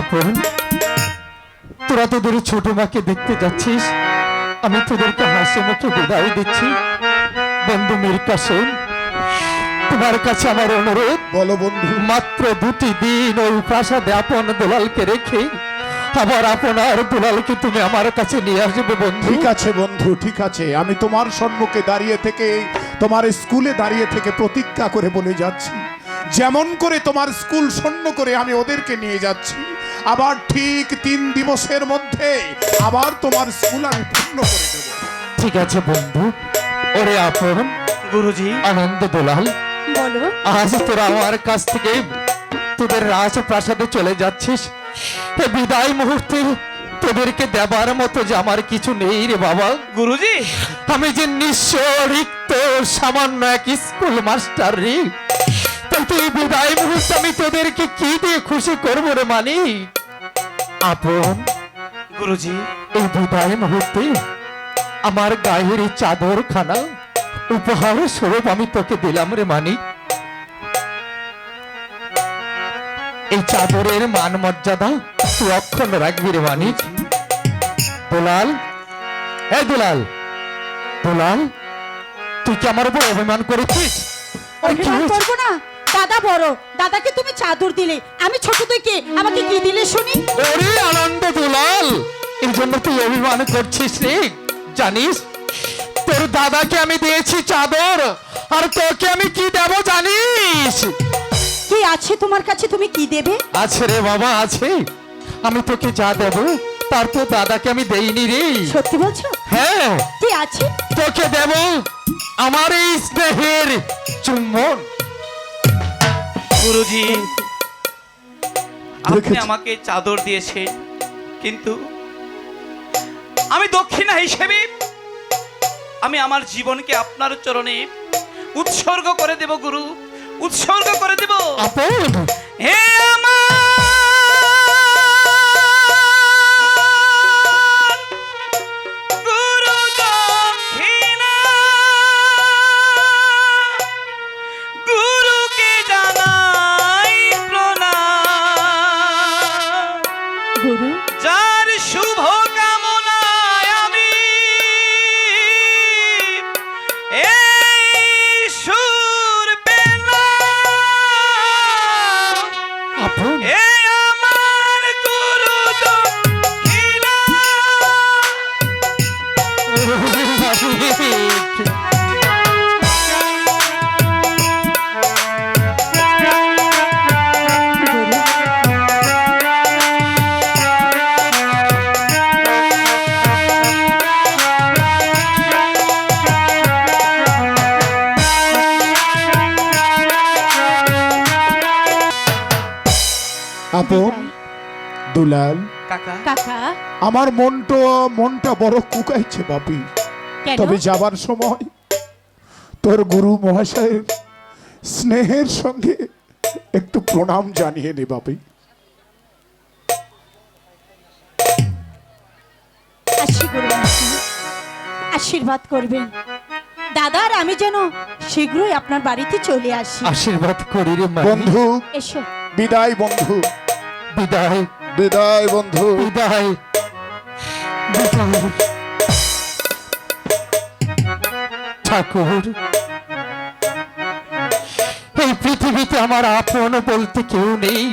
আপন তোরা তোদের ছোট মাকে দেখতে যাচ্ছিস? আমি তোদেরকে হাসি মুখে বিদায় দিচ্ছি। বন্ধু মীর কাসেম তোমার কাছে আমার অনুরোধ বলো বন্ধু। মাত্র দুটি দিন ওই প্রাসাদে আপন দুলালকে রেখে আবার আপনার দুলালকে তুমি আমার কাছে নিয়ে আসবে বন্ধু। ঠিক আছে বন্ধু ঠিক আছে। আমি তোমার সম্মুখে দাঁড়িয়ে থেকে তোমার স্কুলে দাঁড়িয়ে থেকে প্রতিজ্ঞা করে বলে যাচ্ছি। যেমন করে তোমার স্কুল শূন্য করে আমি ওদেরকে নিয়ে যাচ্ছি। আবার ঠিক তিন দিবসের মধ্যে আবার তোমার স্কুল আমি পূর্ণ করে দেব। ঠিক আছে বন্ধু ওরে আপন গুরুজি। আনন্দ দুলাল। বলো। আজ তোরা আমার কাছ থেকে তোদের রাজপ্রাসাদে চলে যাচ্ছিস। এ বিদায় মুহূর্তে তোদেরকে দেবার মতো যে আমার কিছু নেই রে বাবা। গুরুজি। আমি যে নিঃস্ব রিক্ত সামান্য এক স্কুল মাস্টার রে। এই বিদায় মুহূর্তে আমি তোদেরকে কি দিয়ে খুশি করব রে মানি? আপন গুরুজি। এই বিদায় মুহূর্তে আমার গায়ের এই চাদর খানা উপহার স্বরূপ আমি তোকে দিলাম রে মানিক এই চাদরের মান মর্যাদা তুই অক্ষুণ্ণ রাখবি রে মানিক দুলাল এই দুলাল দুলাল তুই কি আমার উপর অভিমান করেছিস? অভিমান করব না? দাদা বড় দাদাকে তুমি চাদর দিলে। আমি ছোট থেকে আমাকে কি দিলে শুনি? ওরে আনন্দ দুলাল এর জন্য তুই অভিমান করছিস রে জানিস? তোর দাদাকে আমি দিয়েছি চাদর আর তোকে আমি কি দেব জানিস? কি আছে তোমার কাছে? তুমি কি দেবে? আছে রে বাবা আছে। আমি তোকে যা দেব তার তো দাদাকে আমি দেইনি রে। সত্যি বলছো? হ্যাঁ। কি আছে? তোকে দেব আমার এই স্নেহের চুম্বন। গুরুজি আপনি। আমাকে চাদর দিয়েছে কিন্তু আমি দক্ষিণা হিসেবে আমি আমার জীবনকে আপনার চরণে উৎসর্গ করে দেব গুরু। উৎসর্গ করে দেব। আপন? আপন দুলাল কাকা। কাকা। আমার মনটা মনটা বড় কুকাইছে বাপি। তবে যাবার সময় তোর গুরু মহাশয়ের স্নেহের সঙ্গে একটু প্রণাম জানিয়ে নে বাপি। আশীর্বাদ করবেন। দাদা আর আমি যেন শীঘ্রই আপনার বাড়িতে চলে আসি। আশীর্বাদ করি রে বন্ধু এসো। বিদায় বন্ধু। বিদায়। বিদায় বন্ধু। বিদায়। বিদায়। ঠাকুর। এই পৃথিবীতে আমার আপন বলতে কেউ নেই।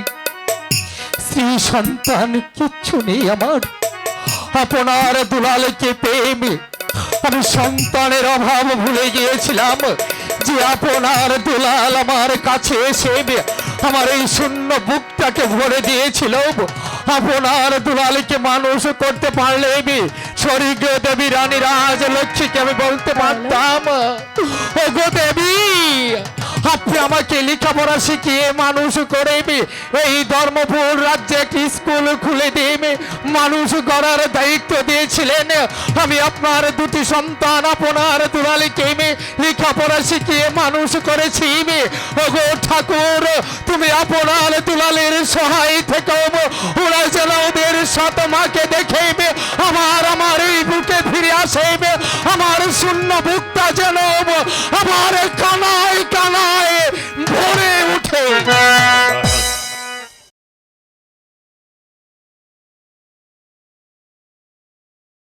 স্ত্রী, সন্তান, কিচ্ছু নেই আমার। আপনার দুলালকে প্রেম। আমি সন্তানের অভাব ভুলে গিয়েছিলাম যে আপনার দুলাল আমার কাছে এসে আমার এই শূন্য বুকটাকে ভরে দিয়েছিল। আপনার দুলালকে মানুষ করতে পারলে স্বর্গ দেবী রানী রাজ লক্ষ্মীকে আমি বলতে পারতাম। ও গো দেবী! আমাকে লেখাপড়া শিখিয়ে মানুষ করে এই ধর্মপুর রাজ্যে একটি স্কুল খুলে দিয়ে মানুষ গড়ার দায়িত্ব দিয়েছিলেন। আমি আপনার দুটি সন্তান, আপনার দুলালিকে লেখাপড়া শিখিয়ে মানুষ করেছি। ওগো ঠাকুর, তুমি আপনার দুলালের সহায় থেকে ওরা যেন ওদের সাত মাকে দেখে আমার আমার এই বুকে ফিরে আসে আমার শূন্য বুকটা যেন আমার কানায়